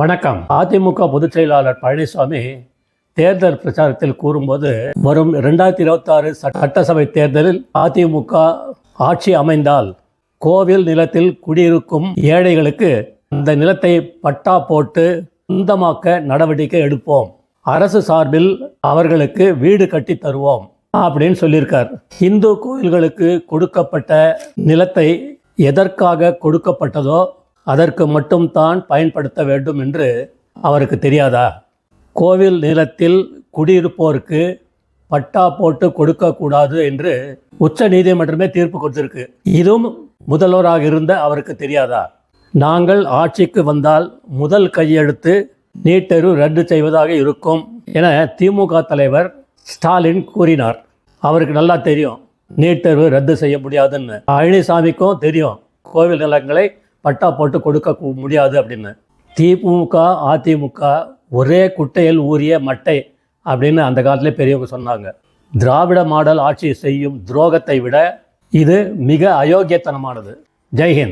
வணக்கம். அதிமுக பொதுச் செயலாளர் பழனிசாமி தேர்தல் பிரச்சாரத்தில் கூறும்போது வரும் ரெண்டாயிரத்தி இருபத்தாறு சட்டசபை தேர்தலில் அதிமுக ஆட்சி அமைந்தால் கோவில் நிலத்தில் குடியிருக்கும் ஏழைகளுக்கு அந்த நிலத்தை பட்டா போட்டு சொந்தமாக்க நடவடிக்கை எடுப்போம். அரசு சார்பில் அவர்களுக்கு வீடு கட்டி தருவோம் அப்படின்னு சொல்லியிருக்கார். இந்து கோயில்களுக்கு கொடுக்கப்பட்ட நிலத்தை எதற்காக கொடுக்கப்பட்டதோ அதற்கு மட்டும்தான் பயன்படுத்த வேண்டும் என்று அவருக்கு தெரியாதா? கோவில் நிலத்தில் குடியிருப்போருக்கு பட்டா போட்டு கொடுக்கக்கூடாது என்று உச்ச நீதிமன்றமே தீர்ப்பு கொடுத்திருக்கு. இதுவும் முதல்வராக இருந்த அவருக்கு தெரியாதா? நாங்கள் ஆட்சிக்கு வந்தால் முதல் கையெழுத்து நீட் தேர்வு ரத்து செய்வதாக இருக்கும் என திமுக தலைவர் ஸ்டாலின் கூறினார். அவருக்கு நல்லா தெரியும். நீட் தேர்வு ரத்து செய்ய முடியாதுன்னு. பழனிசாமிக்கும் தெரியும். கோவில் நிலங்களை பட்டா போட்டு கொடுக்க முடியாது அப்படின்னு. திமுக அதிமுக ஒரே குட்டையில் ஊறிய மட்டை அப்படின்னு அந்த காலத்திலே பெரியவங்க சொன்னாங்க. திராவிட மாடல் ஆட்சி செய்யும் துரோகத்தை விட இது மிக அயோக்கியத்தனமானது. ஜெய்ஹிந்த்